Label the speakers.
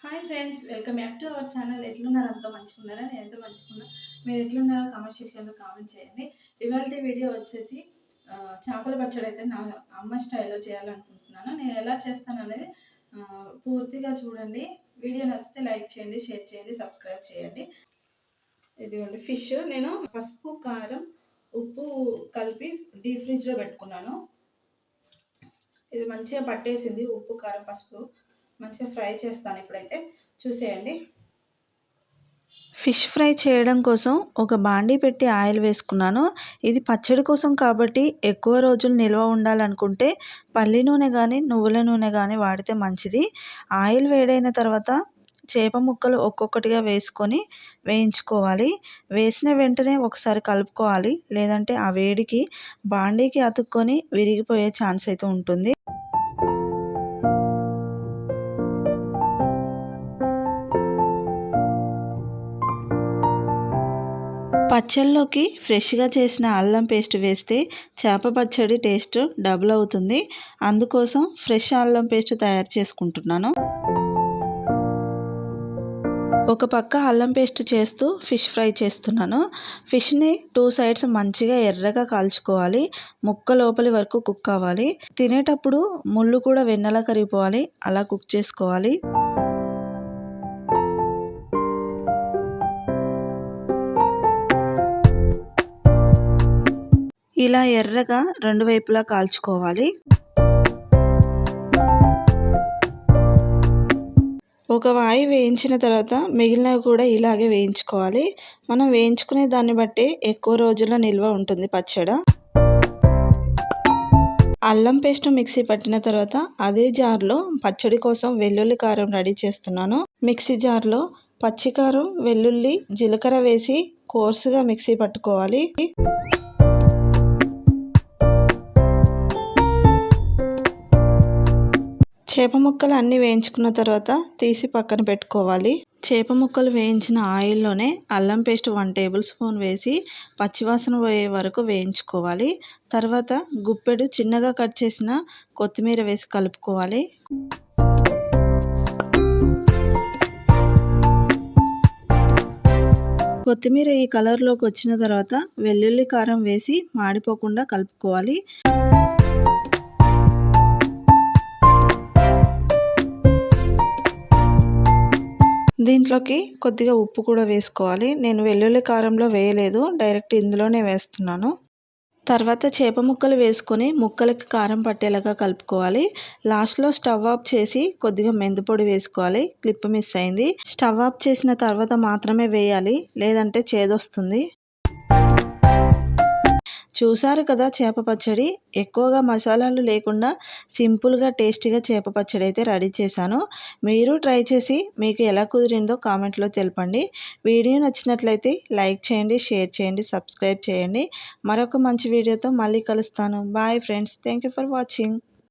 Speaker 1: Hi friends welcome back to our channel ఎట్లున్నారు? అంతా మంచుకున్నారా నేను ఎంత మంచిగున్నా. మీరు ఎట్లున్నారో కామెంట్ సెక్షన్లో కామెంట్ చేయండి. ఇవాళ వీడియో వచ్చేసి చేపల పచ్చడి అయితే నా అమ్మ స్టైల్లో చేయాలనుకుంటున్నాను. నేను ఎలా చేస్తాను అనేది పూర్తిగా చూడండి. వీడియో నచ్చితే లైక్ చేయండి షేర్ చేయండి సబ్స్క్రైబ్ చేయండి. ఇదిగోండి ఫిష్ నేను పసుపు కారం ఉప్పు కలిపి డీప్ ఫ్రిడ్జ్లో పెట్టుకున్నాను. ఇది మంచిగా పట్టేసింది ఉప్పు కారం పసుపు. మంచిగా ఫ్రై చేస్తాను ఇప్పుడైతే. చూసేయండి.
Speaker 2: ఫిష్ ఫ్రై చేయడం కోసం ఒక బాండీ పెట్టి ఆయిల్ వేసుకున్నాను. ఇది పచ్చడి కోసం కాబట్టి ఎక్కువ రోజులు నిల్వ ఉండాలనుకుంటే పల్లి నూనె కానీ నువ్వుల నూనె కానీ వాడితే మంచిది. ఆయిల్ వేడైన తర్వాత చేప ముక్కలు ఒక్కొక్కటిగా వేసుకొని వేయించుకోవాలి. వేసిన వెంటనే ఒకసారి కలుపుకోవాలి. లేదంటే ఆ వేడికి బాండీకి అతుక్కొని విరిగిపోయే ఛాన్స్ అయితే ఉంటుంది. పచ్చళ్ళలోకి ఫ్రెష్గా చేసిన అల్లం పేస్ట్ వేస్తే చేప పచ్చడి టేస్ట్ డబుల్ అవుతుంది. అందుకోసం ఫ్రెష్ అల్లం పేస్ట్ తయారు చేసుకుంటున్నాను. ఒక పక్క అల్లం పేస్ట్ చేస్తూ ఫిష్ ఫ్రై చేస్తున్నాను. ఫిష్ని టూ సైడ్స్ మంచిగా ఎర్రగా కాల్చుకోవాలి. ముక్క లోపలి వరకు కుక్ అవ్వాలి. తినేటప్పుడు ముళ్ళు కూడా వెన్నెల కరిగిపోవాలి. అలా కుక్ చేసుకోవాలి. ఇలా ఎర్రగా రెండు వైపులా కాల్చుకోవాలి. ఒక వాయి వేయించిన తర్వాత మిగిలినవి కూడా ఇలాగే వేయించుకోవాలి. మనం వేయించుకునే దాన్ని బట్టి ఎక్కువ రోజుల నిల్వ ఉంటుంది పచ్చడ. అల్లం పేస్ట్ మిక్సీ పట్టిన తర్వాత అదే జార్లో పచ్చడి కోసం వెల్లుల్లి కారం రెడీ చేస్తున్నాను. మిక్సీ జార్లో పచ్చికారం వెల్లుల్లి జీలకర్ర వేసి కోర్సుగా మిక్సీ పట్టుకోవాలి. చేప ముక్కలు అన్నీ వేయించుకున్న తర్వాత తీసి పక్కన పెట్టుకోవాలి. చేప ముక్కలు వేయించిన ఆయిల్లోనే అల్లం పేస్ట్ వన్ టేబుల్ స్పూన్ వేసి పచ్చివాసన పోయే వరకు వేయించుకోవాలి. తర్వాత గుప్పెడు చిన్నగా కట్ చేసిన కొత్తిమీర వేసి కలుపుకోవాలి. కొత్తిమీర ఈ కలర్లోకి వచ్చిన తర్వాత వెల్లుల్లి కారం వేసి మాడిపోకుండా కలుపుకోవాలి. దీంట్లోకి కొద్దిగా ఉప్పు కూడా వేసుకోవాలి. నేను వెల్లుల్లి కారంలో వేయలేదు. డైరెక్ట్ ఇందులోనే వేస్తున్నాను. తర్వాత చేప ముక్కలు వేసుకొని ముక్కలకి కారం పట్టేలాగా కలుపుకోవాలి. లాస్ట్లో స్టవ్ ఆఫ్ చేసి కొద్దిగా మెంతిపొడి వేసుకోవాలి. క్లిప్ మిస్ అయింది. స్టవ్ ఆఫ్ చేసిన తర్వాత మాత్రమే వేయాలి. లేదంటే చేదొస్తుంది. చూసారు కదా చేప పచ్చడి? ఎక్కువగా మసాలాలు లేకుండా సింపుల్గా టేస్టీగా చేప పచ్చడి అయితే రెడీ చేశాను. మీరు ట్రై చేసి మీకు ఎలా కుదిరిందో కామెంట్లో తెలపండి. వీడియో నచ్చినట్లయితే లైక్ చేయండి షేర్ చేయండి సబ్స్క్రైబ్ చేయండి. మరొక మంచి వీడియోతో మళ్ళీ కలుస్తాను. Bye friends. Thank for watching.